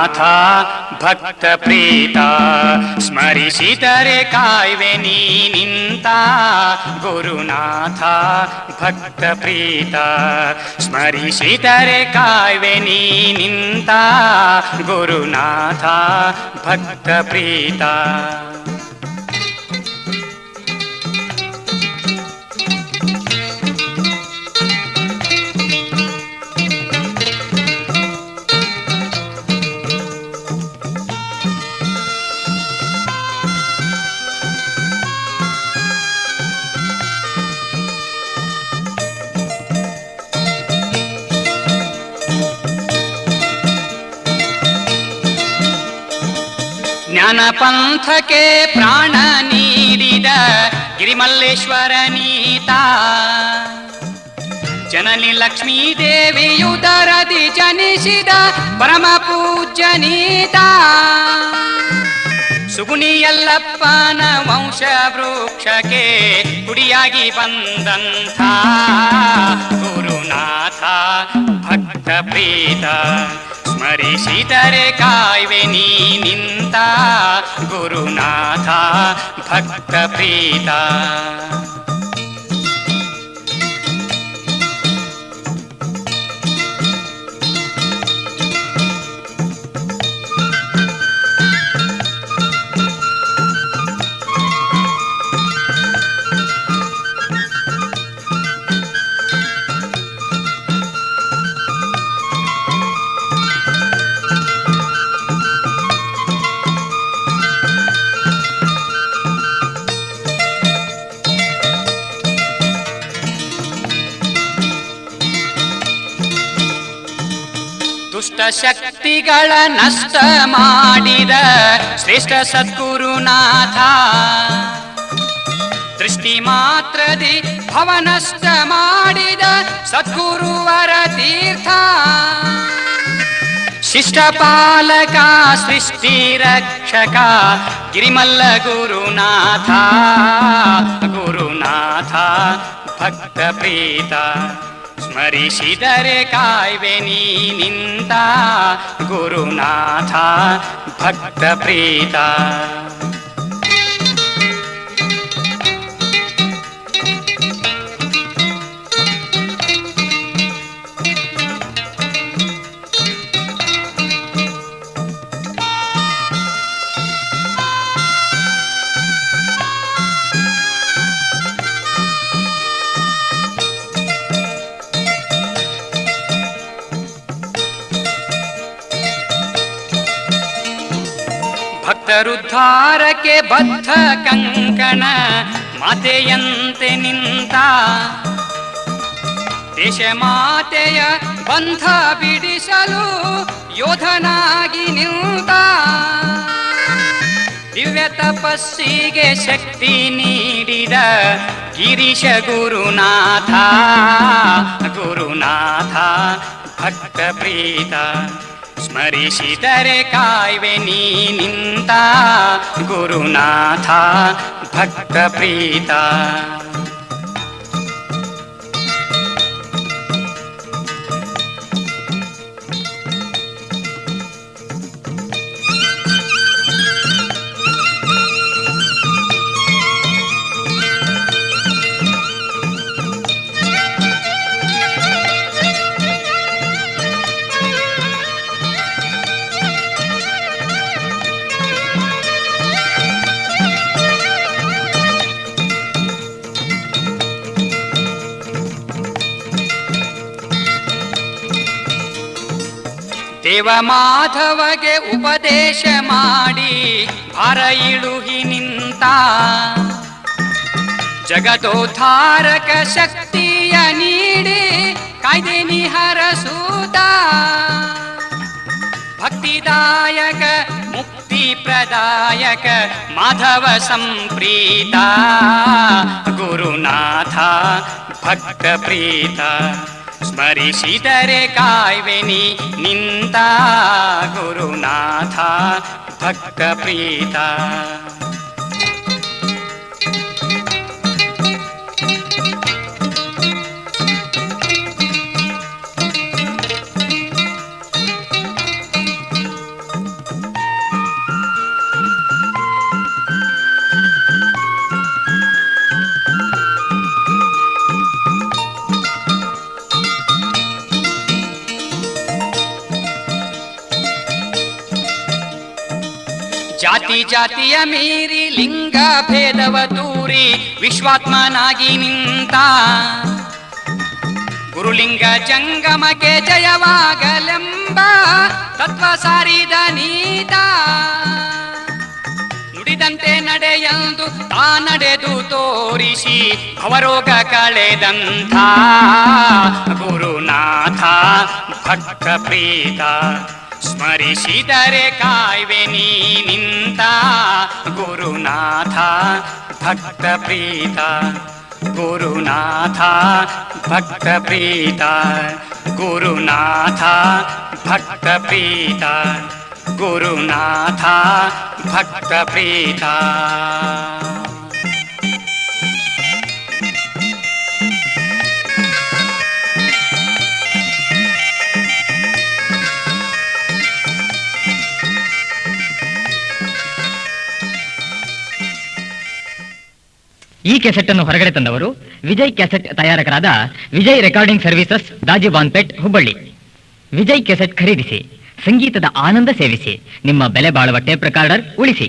ಗುರುನಾಥ ಭಕ್ತ ಪ್ರೀತ ಸ್ಮರಿಸಿದರೆ ಕಾಯ್ವೆ ನೀ ನಿಂತ. ಗುರುನಾಥ ಭಕ್ತ ಪ್ರೀತ ಸ್ಮರಿಸಿದರೆ ಕಾಯ್ವೆ ನೀ ನಿಂತ. ಗುರುನಾಥ ಭಕ್ತ ಪ್ರೀತ ಜ್ಞಾನ ಪಂಥಕ್ಕೆ ಪ್ರಾಣ ನೀಡಿದ ಗಿರಿಮಲ್ಲೇಶ್ವರ ನೀತ. ಜನನಿ ಲಕ್ಷ್ಮೀ ದೇವಿಯು ದರದಿ ಜನಿಸಿದ ಪರಮ ಪೂಜ್ಯನೀತ ಸುಗುಣಿಯಲ್ಲಪ್ಪನ ವಂಶ ವೃಕ್ಷಕ್ಕೆ ಕುಡಿಯಾಗಿ ಬಂದಂಥ ಗುರುನಾಥ ಭಕ್ತ ಪ್ರೀತ ಸ್ಮರಿಸಿದರೆ ಕಾಯ್ವೆ ನೀ ನಿಂತ. ಗುರುನಾಥ ಭಕ್ತ ಪ್ರೀತ. ದುಷ್ಟ ಶಕ್ತಿಗಳ ನಷ್ಟ ಮಾಡಿದ ಶ್ರೇಷ್ಠ ಸದ್ಗುರುನಾಥ. ದೃಷ್ಟಿ ಮಾತ್ರದಿ ಭವನಷ್ಟ ಮಾಡಿದ ಸದ್ಗುರುವರ ತೀರ್ಥ ಶಿಷ್ಟ ಪಾಲಕ ಸೃಷ್ಟಿ ರಕ್ಷಕ, ಗಿರಿಮಲ್ಲ ಗುರುನಾಥ. ಗುರುನಾಥ ಭಕ್ತ ಪ್ರೀತ ಸ್ಮರಿಸಿದರೆ ಕಾಯ್ವೆ ನೀ ನಿಂತ ಗುರುನಾಥ ಭಕ್ತ ಪ್ರೀತ ಭಕ್ತರುದ್ಧಾರಕ್ಕೆ ಬದ್ಧ ಕಂಕಣ, ಮಾತೆಯಂತೆ ನಿಂತ. ದೇಶ ಮಾತೆಯ ಬಂಧ ಬಿಡಿಸಲು ಯೋಧನಾಗಿ ನಿಂತ. ದಿವ್ಯ ತಪಸ್ಸಿಗೆ ಶಕ್ತಿ ನೀಡಿದ ಗಿರೀಶ ಗುರುನಾಥ ಗುರುನಾಥ ಭಕ್ತ ಪ್ರೀತ ಸ್ಮರಿಸಿದರೆ ಕಾಯ್ವೆ ನೀ ನಿಂತ ಗುರುನಾಥ ಭಕ್ತ ಪ್ರೀತ ದೇವ ಮಾಧವಗೆ ಉಪದೇಶ ಮಾಡಿ ಹರ ಇಳುಹಿ ನಿಂತ. ಜಗದೋದ್ಧಾರಕ ಶಕ್ತಿಯ ನೀಡಿ ಕಾಯ್ದೆ ನಿಹರಸೂತ ಭಕ್ತಿದಾಯಕ, ಮುಕ್ತಿ ಪ್ರದಾಯಕ, ಮಾಧವ ಸಂಪ್ರೀತ. ಗುರುನಾಥ, ಭಕ್ತ ಪ್ರೀತ. ಸ್ಮರಿಸಿದರೆ ಕಾಯ್ವೆ ನೀ ನಿಂತ ಗುರುನಾಥ ಭಕ್ತ ಪ್ರೀತ ಜಾತಿ ಜಾತಿಯ ಮೀರಿ ಲಿಂಗ ಭೇದವ ದೂರಿ ವಿಶ್ವಾತ್ಮನಾಗಿ ನಿಂತ. ಗುರುಲಿಂಗ ಜಂಗಮಕ್ಕೆ ಜಯವಾಗಲೆಂಬ ತತ್ವ ಸಾರಿದ ನೀತ. ನುಡಿದಂತೆ ನಡೆಯಂದು ತಾ ನಡೆದು ತೋರಿಸಿ ಅವರೋಗ ಕಳೆದಂಥ. ಗುರುನಾಥ ಭಕ್ತ ಪ್ರೀತ ಸ್ಮರಿಸಿದರೆ ಕಾಯ್ವೆ ನೀ ನಿಂತ ಗುರುನಾಥ ಭಕ್ತ ಪ್ರೀತ ಗುರುನಾಥ ಭಕ್ತ ಪ್ರೀತ ಗುರುನಾಥ ಭಕ್ತ ಪ್ರೀತ ಗುರುನಾಥ ಭಕ್ತ ಪ್ರೀತ ಈ ಕೆಸೆಟ್ ಅನ್ನು ಹೊರಗಡೆ ತಂದವರು Vijay cassette ತಯಾರಕರಾದ Vijay recording services Dajibanpet Hubballi. Vijay cassette ಖರೀದಿಸಿ, ಸಂಗೀತದ ಆನಂದ ಸೇವಿಸಿ, ನಿಮ್ಮ ಬೆಲೆ ಬಾಳುವ ಟೇಪ್ ರೆಕಾರ್ಡರ್ ಉಳಿಸಿ.